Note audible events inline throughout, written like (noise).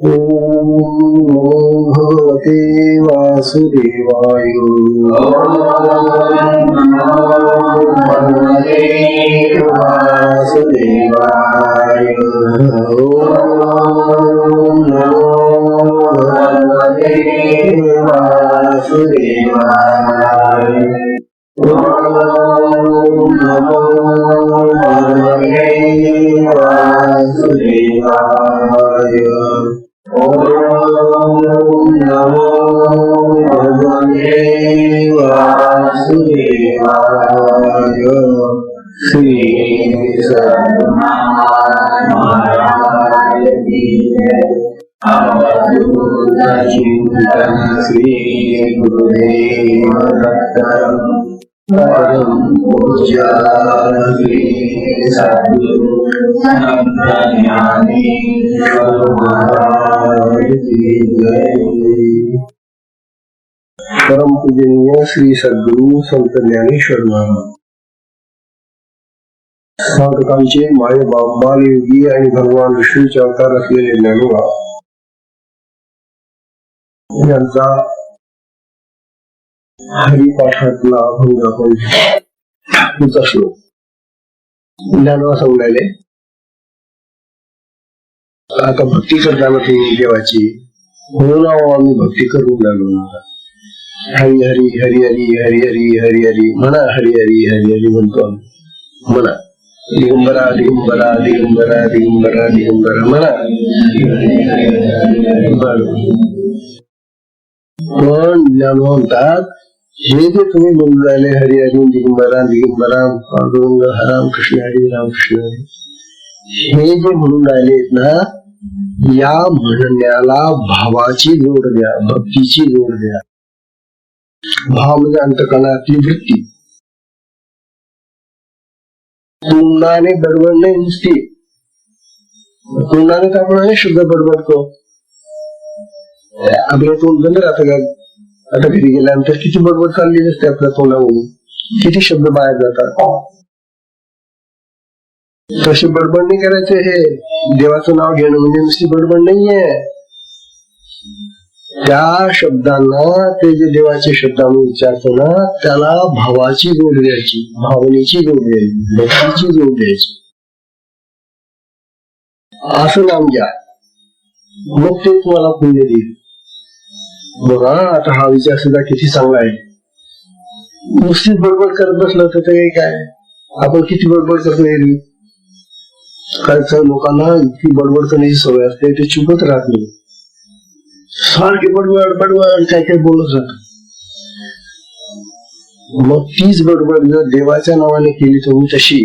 ॐ भवते वासुदेवाय वासुदेवाय वासुदेवाय की जय परम पूजनीय श्री सद्गुरु संत ज्ञानेश्वर महाराज साधकांचे माय बालयोगी आणि भगवान विष्णूचे अवतार असलेले ज्ञानोबा यांचा हरिपाठातला अभंग आपण पुढचा श्लोक ज्ञानोबा सांगायले आता भक्ती करताना तुम्ही देवाची म्हणून अहो आम्ही भक्ती करून लागलो हरी हरी हरी हरी हरी हरी हरी हरी म्हणा हरी हरी हरी हरी म्हणतो आम्ही म्हणा दिगंबरा दिगंबरा दिगंबरा दिगंबरा दिगंबरा म्हणा बरं. पण ज्ञान म्हणतात हे जे तुम्ही म्हणून राहिले हरी हरी दिगंबरा दिगंबराम पांडुरंग हराम कृष्ण हरी राम कृष्ण हरी हे जे म्हणून राहिलेत ना या म्हणण्याला भावाची जोड द्या भक्तीची जोड द्या. भाव म्हणजे अंतकरणातली वृत्ती. तोंडाने बडबडणे नुसती. तोंडाने तर आपण शुद्ध बडबडतो आपल्या तोंड बंद राहतं का? आता घरी गेल्यानंतर किती बडबड चालली असते आपल्या तोंडावरून. किती शब्द बाहेर जातात. तसे बडबड नाही करायचे हे. देवाचं नाव घेणं म्हणजे नुसती बडबड नाहीये. त्या शब्दांना ते जे देवाचे शब्द आम्ही विचारतो ना त्याला भावाची जोड द्यायची. भावनेची जोड द्यायची. भक्तीची जोड द्यायची. असं नाम घ्या. मग ते तुम्हाला पुण्य देईल. बघा आता हा विचार सुद्धा किती चांगला आहे? नुसतीच बडबड करत बसलं तर ते काय? आपण किती बडबड करतो एरवी लोकांना इतकी बडबड करण्याची सवय असते ते चुकत राहत नाही. सारखे बडबड बडबड काय काय बोलत जात मग तीच बडबड जर देवाच्या नावाने केली तर तशी.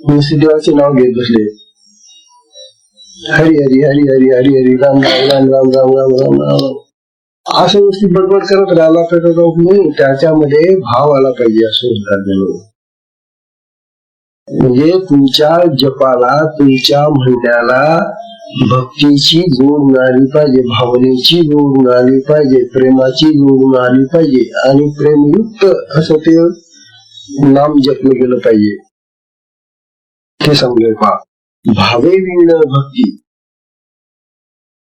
नुसती देवाचे नाव घेत बसले. हरी हरी हरी हरी हरी हरी राम राम राम राम राम राम राम राम. असं गोष्टी बडबड करत राहिला तर नाही त्याच्यामध्ये भाव आला पाहिजे असं म्हणतात जणू. म्हणजे तुमच्या जपाला तुमच्या म्हणण्याला भक्तीची जोड मिळाली पाहिजे भावनेची जोड मिळाली पाहिजे प्रेमाची जोड मिळाली पाहिजे आणि प्रेमयुक्त असं ते नाम जपलं गेलं पाहिजे. ते समजेल पा भावे विण भक्ती.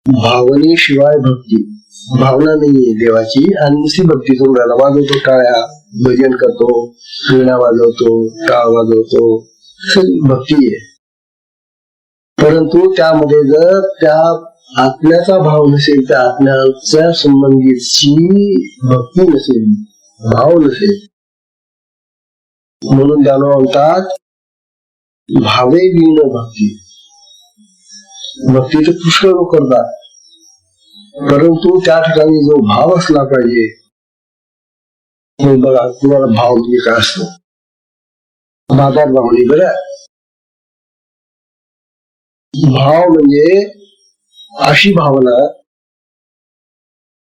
भावनेशिवाय भक्ती. भावना नाहीये देवाची. आणि नुसती भक्ती तुम्हाला वाजवतो टाळ्या भजन करतो वीणा वाजवतो टाळ वाजवतो. भक्ती आहे. परंतु त्यामध्ये जर त्या आत्म्याचा भाव नसेल त्या आत्म्याच्या संबंधीची भक्ती नसेल भाव नसेल म्हणून त्यानं म्हणतात भावे विण भक्ती. भक्ती तर पुष्कळ लोक करतात. परंतु त्या ठिकाणी जो भाव असला पाहिजे हे बघा तुम्हाला भाव म्हणजे काय असतो? बाजार भावनी बरं? भाव म्हणजे अशी भावना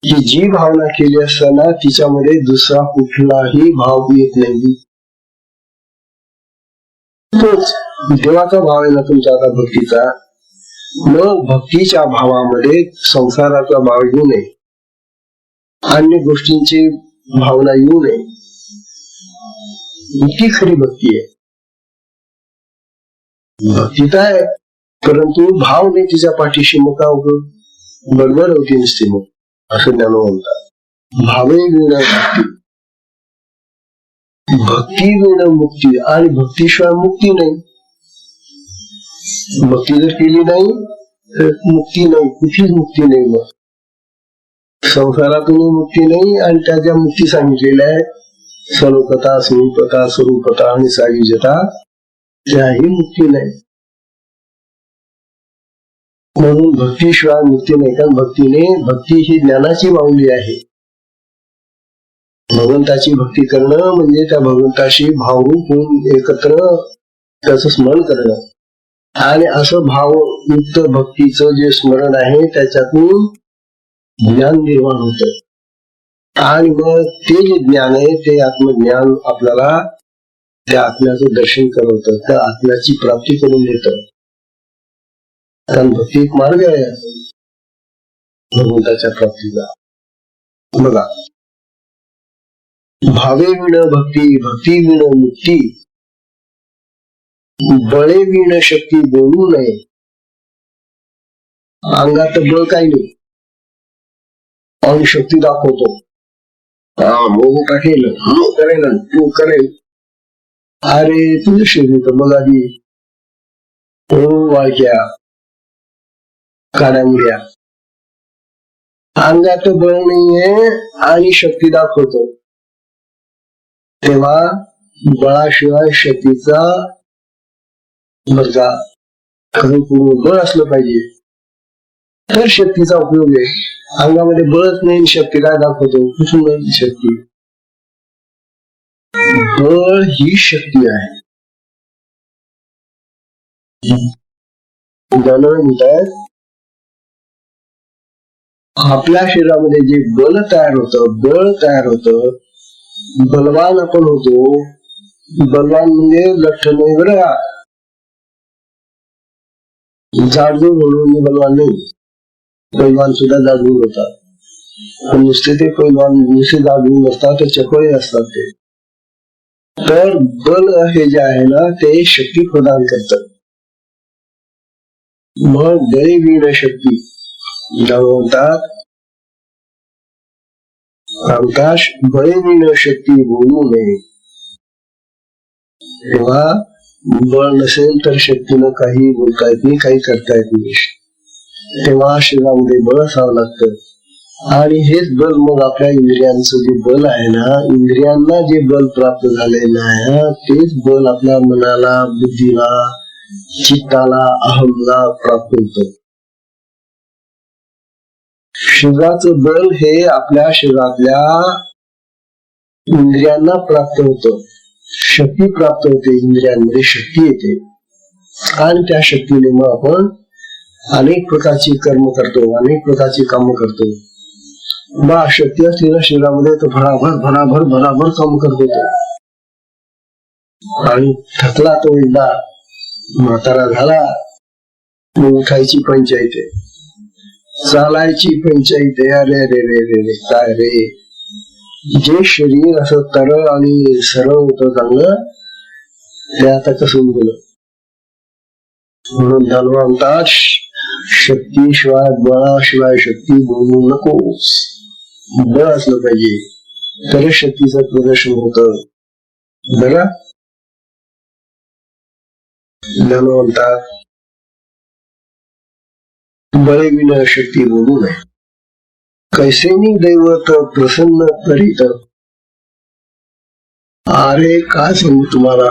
की जी भावना केली असताना तिच्यामध्ये दुसरा कुठलाही भाव येत नाही. तोच देवाचा भाव आहे ना तुमचा आता भक्तीचा? मग भक्तीच्या भावामध्ये संसाराचा भाव येऊ नये. अन्य गोष्टींची भावना येऊ नये. ती खरी भक्ती आहे. भक्ती तर आहे परंतु भाव नाही तिच्या पाठीशी. मग काय बडबड होती नसते मग असं ज्ञान म्हणतात. भावे विण भक्ती. भक्ती विण मुक्ती आणि भक्तीशिवाय मुक्ती नाही. भक्ती जर केली नाही तर मुक्ती नाही. कुठलीच मुक्ती नाही मग. संसारातून मुक्ती नाही आणि त्या ज्या मुक्ती सांगितलेल्या आहेत स्वरूपता स्वरूपता स्वरूपता आणि सायुजता त्याही मुक्ती नाही. म्हणून भक्तीशिवाय मुक्ती नाही. कारण भक्तीने भक्ती ही ज्ञानाची माऊली आहे. भगवंताची भक्ती करणं म्हणजे त्या भगवंताशी भावरूप होऊन एकत्र त्याचं स्मरण करणं. आणि असं भावयुक्त भक्तीचं जे स्मरण आहे त्याच्यातून ज्ञान निर्माण होत. आणि मग ते जे ज्ञान आहे ते आत्मज्ञान आपल्याला त्या आत्म्याचं दर्शन करवत त्या आत्म्याची प्राप्ती करून देत. कारण भक्ती एक मार्ग आहे. भगवंताच्या प्राप्तीचा बघा. भावे विण भक्ती भक्ती विण मुक्ती. बळे विण शक्ती बोलू नये. अंगात बळ काही नाही. आणि शक्ती दाखवतो. हा मोह टाकेल हो करेल तू करेल अरे तुझं शरीर मग आधी. हो, वाळक्या कानांगड्या अंगात बळ नाहीये आणि शक्ती दाखवतो. तेव्हा बळाशिवाय शक्तीचा बरका पूर्ण बळ असलं पाहिजे. तर शक्तीचा उपयोग आहे. अंगामध्ये बळच नाही शक्ती काय दाखवतो? कुठून नाही शक्ती बळ ही शक्ती आहे. उदाहरण म्हणतात आपल्या शरीरामध्ये जे बल तयार होतं बळ तयार होतं बलवान आपण होतो. बलवान म्हणजे लठ्ठ नाही बरं का जाडजूड म्हणून मी बलवान नाही. पैलवान सुद्धा जाडजूड होतात पण नुसते ते पैलवान नुसते जाडजूड नसतात ते चपळे असतात ते. तर बल हे जे आहे ना ते शक्ती प्रदान करतात मग दळी विण शक्ती. ज्याला म्हणतात आकाश बळे विण शक्ती बोलू नये. तेव्हा बळ नसेल तर शक्तीनं काही बोलता येत नाही काही करता येत नाही. तेव्हा शरीरामध्ये बळ असावं लागतं. आणि हेच बल मग आपल्या इंद्रियांचं जे बल आहे ना इंद्रियांना जे बल प्राप्त झालेलं आहे तेच बल आपल्या मनाला बुद्धीला चित्ताला अहमला प्राप्त होत. शरीराचं बल हे आपल्या शरीरातल्या इंद्रियांना प्राप्त होतं. शक्ती प्राप्त होते इंद्रियांमध्ये शक्ती येते. आणि त्या शक्तीने मग आपण अनेक प्रकारची कर्म करतो अनेक प्रकारची कामं करतो. बा शक्ती असलेल्या शरीरामध्ये तो भराभर भराभर भराभर काम करतो आणि थकला तो एकदा म्हातारा झाला उठायची पंचायत आहे. चालायची पंचायत अरे अरे रे रे रे रे काय रे? जे शरीर असं तरळ आणि सरळ होत चांगलं ते आता कसं गेलं? म्हणून धर्म म्हणतात शक्तीशिवाय बळाशिवाय शक्ती बोलू नकोस. बळ असलं पाहिजे तर शक्तीचं प्रदर्शन होत. बघा धर्म म्हणतात बळे विना शक्ती बोलू नये. कैसेनी दैवत प्रसन्न करीत अरे काय सांगू तुम्हाला?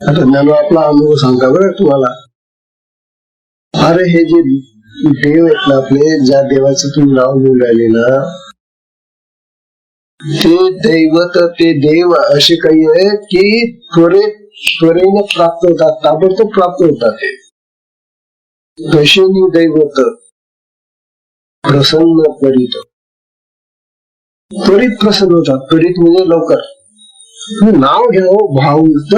आता ज्ञान आपला अनुभव सांगा बरं तुम्हाला. अरे हे जे देव आहेत ना आपले ज्या देवाचं तुम्ही नाव घेऊन राहिले ना ते दैवत ते देव असे काही आहेत की त्वरित त्वरेने प्राप्त होतात ताबडतोब प्राप्त होतात ते. कैसेनी दैवत प्रसन्न करीत त्वरित प्रसन्न होतात. त्वरित म्हणजे लवकर. नाव घ्यावं भाव भावयुक्त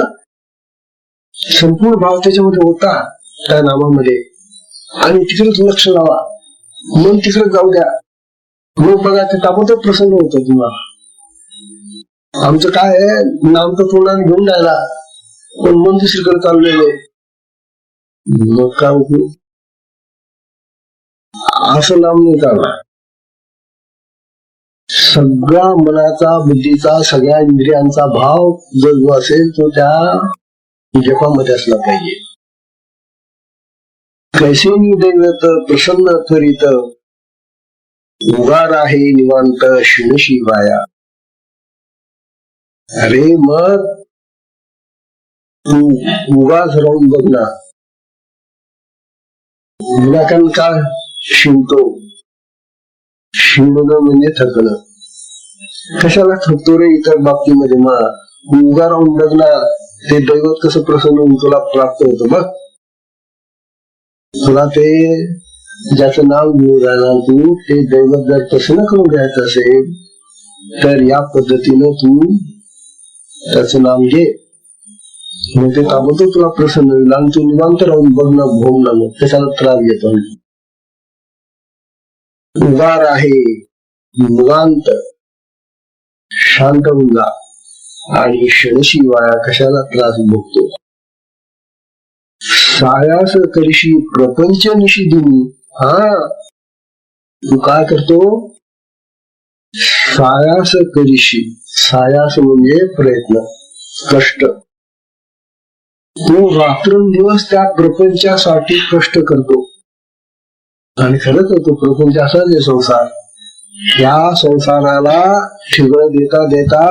संपूर्ण भाव त्याच्यामध्ये होता त्या नामामध्ये आणि तिकडेच लक्ष लावा. मन तिकडे जाऊ द्या. मग बघा ते ताबडतोब प्रसन्न होतो तुम्हाला. आमचं काय आहे? नाम तर तोंडाने घेऊन राहिला. पण मन दुसरीकडे चाललेलं आहे. मग काय उपयोग असं नाम नाही चालणार सगळा मनाचा बुद्धीचा सगळ्या इंद्रियांचा भाव जो जो असेल तो त्या जपामध्ये असला पाहिजे. कैसे निदैवत प्रसन्न त्वरित उगार आहे निवांत शिणशी वाया अरे मग तू उगाच राहून बघ ना. विनाकारण का शिवतो? शिवणं म्हणजे थकणं. कशाला थकतो रे इतर बाबतीमध्ये? मग उगा राहून बघ ते दैवत कसं प्रसन्न होऊन तुला प्राप्त होतं बघ. तुला ते ज्याचं नाव घेऊन राहणार तू ते दैवत जर प्रसन्न करून घ्यायचं असेल तर या पद्धतीनं तू त्याचं नाम घे. मग ते ताबडतोब तुला प्रसन्न होईल आणि तू निवांत राहून बघणं भोगणं मग. कशाला त्रास घेतो? उगार आहे निवांत. शांत होऊन जा आणि क्षणशी वाया कशाला त्रास भोगतो? सायास करीशी प्रपंच निषिधी. हा? तू काय करतो? सायास करीशी. सायास म्हणजे प्रयत्न कष्ट. तू रात्रंदिवस त्या प्रपंचासाठी कष्ट करतो. आणि खरंच तो प्रपंच असा संसार. या संसाराला ठिगळ देता देता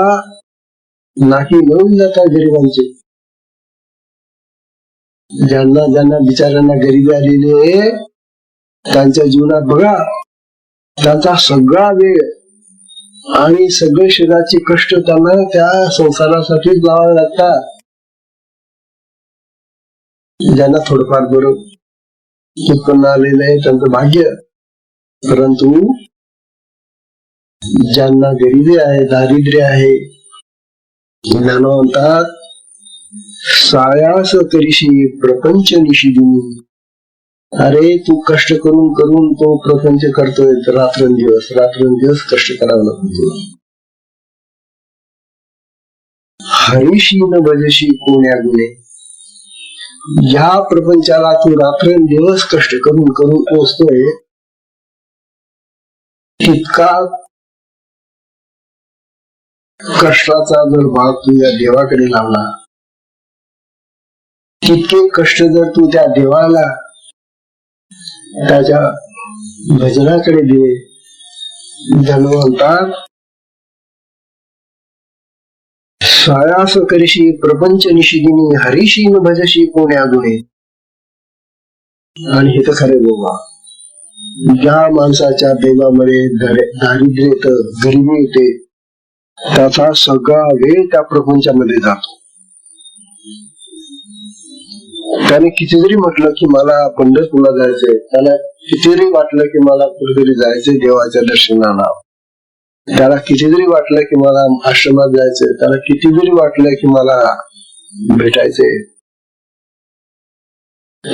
नाकी मिळून जातात गरिबांचे. ज्यांना ज्यांना बिचाऱ्यांना गरिबी आलेली आहे त्यांच्या जीवनात बघा त्यांचा सगळा वेळ आणि सगळे शरीराचे कष्ट त्यांना त्या संसारासाठीच लावावे लागतात. ज्यांना थोडंफार बरं उत्पन्न आलेलं आहे त्यांचं भाग्य. परंतु ज्यांना गरिबी आहे दारिद्र्य आहे ज्ञान म्हणतात सायास करीशी प्रपंच निशिदिनी अरे तू कष्ट करून करून तो प्रपंच करतोय रात्रंदिवस रात्रंदिवस कष्ट करावं लागतो तुला. हरीशी न भजशी कोण्या गुणे या प्रपंचाला तू रात्रंदिवस कष्ट करून करून पोचतोय तितका कष्टाचा जर भाग तू या देवाकडे लावला तितके कष्ट जर तू त्या देवाला त्याच्या भजनाकडे दे धनवंतात सायास करीशी प्रपंच निशिदिनी हरीशी न भजशी कोण्या गुणे. आणि हे तर खरे बोबा. ज्या माणसाच्या देवामध्ये दारिद्र्य गरिबी येते त्याचा सगळा वेळ त्या प्रपंचामध्ये जातो. त्याने कितीतरी म्हटलं की मला पंढरपूरला जायचंय. त्याला कितीतरी वाटलं की मला कुठेतरी जायचंय देवाच्या दर्शनाला. त्याला कितीतरी वाटलं की मला आश्रमात जायचंय. त्याला कितीतरी वाटलं की मला भेटायचंय.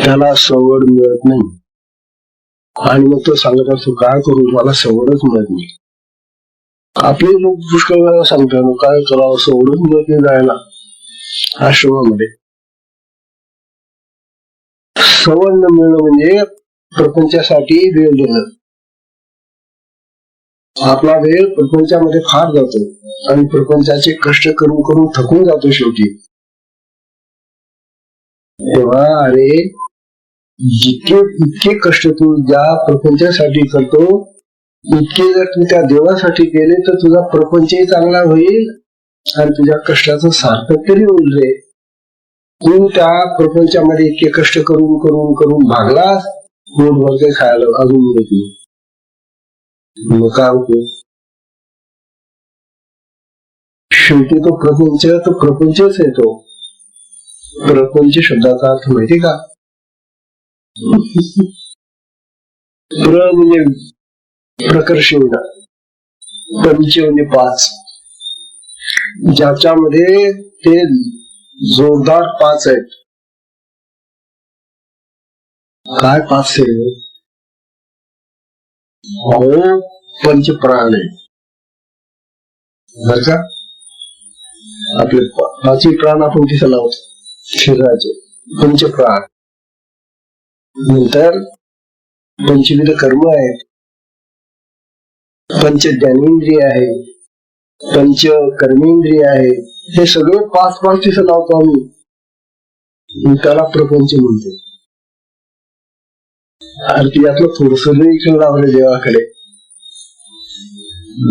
त्याला सवड मिळत नाही. आणि मग तो सांगत असतो काय करू? मला सवडच मिळत नाही. आपले लोक पुष्कळ वेळा सांगतात काय करावं सोडून मिळत नाही जायला. आश्रमामध्ये. सवर्ण न मिळणं म्हणजे प्रपंचासाठी वेळ देणं. आपला वेळ प्रपंचामध्ये फार जातो आणि प्रपंचाचे कष्ट करून करून थकून जातो शेवटी. तेव्हा अरे जितके इतके कष्ट तू ज्या प्रपंचासाठी करतो इतके जर तू त्या देवासाठी गेले तर तुझा प्रपंचही चांगला होईल आणि तुझ्या कष्टाचं सार्थक तरी होईल रे. तू त्या प्रपंचामध्ये इतके कष्ट करून करून करून भागलास पोट भरते खायला. अजून मिळत नाही मग काय होतो शेवटी तो प्रपंच तो प्रपंचच आहे तो. प्रपंच शब्दाचा अर्थ माहिती का? (laughs) प्र म्हणजे प्रकर्षण पंच म्हणजे पाच. ज्याच्यामध्ये ते जोरदार पाच आहेत. काय पाच आहे? अहो पंचप्राण आहे. बर का? आपले प- पाचही प्राण आपण तिथे लावतो. शरीराचे पंचप्राण नंतर पंचविध कर्म आहेत. पंच ज्ञानेंद्रिय आहे पंच कर्मेंद्रिय आहे हे सगळं पाच पाच तिथं लावतो आम्ही. त्याला प्रपंच म्हणतो. आरती यातलं थोडस इकडे लावलं देवाकडे.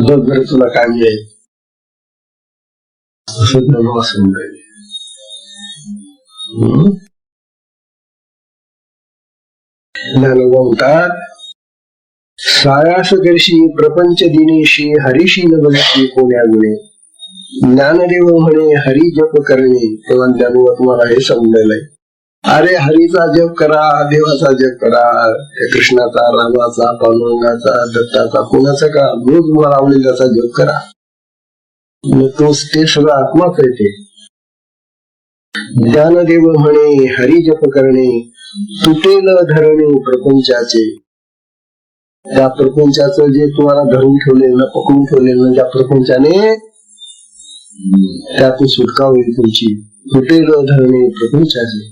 बघ बरं तुला काय मिळेल असं नवं असं ज्ञानोबा म्हणतात सायासदर्शी प्रपंच दिनेशी हरिशी न कोण्या गुणे ज्ञानदेव म्हणे हरी जप करणे. तेव्हा ज्ञानोबा तुम्हाला हे समजलंय अरे हरीचा जप करा देवाचा जप करा. कृष्णाचा रामाचा पांडुरंगाचा दत्ताचा कोणाचा का? जो तुम्हाला आवडेल त्याचा जप करा. मग ते सगळं आत्माच आहे ते. ज्ञानदेव म्हणे हरी जप करणे तुटेल धरणे प्रपंचाचे. त्या प्रपंचाचं जे तुम्हाला धरून ठेवलेलं पकडून ठेवलेलं त्या प्रपंचाने त्यातून सुटका होईल तुमची. तुटेल धरणे प्रपंचाचे.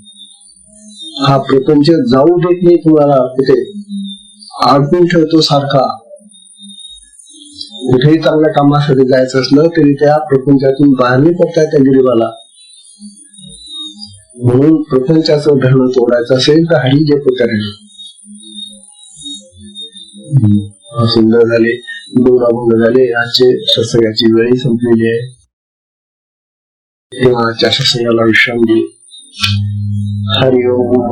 हा प्रपंच जाऊ देत नाही तुम्हाला कुठे. अडकून ठेवतो सारखा. कुठेही चांगल्या कामासाठी जायचं असलं तरी त्या प्रपंचातून बाहेर नाही पडताय त्या गरीबाला. म्हणून प्रपंचाचं धरण तोडायचं असेल तर हरी जे करायला सुंदर झाले दोन अभंग झाले. आजचे सत्संगाची वेळही संपलेली आहे. तेव्हा आजच्या सत्संगाला विश्राम दे हरि ओम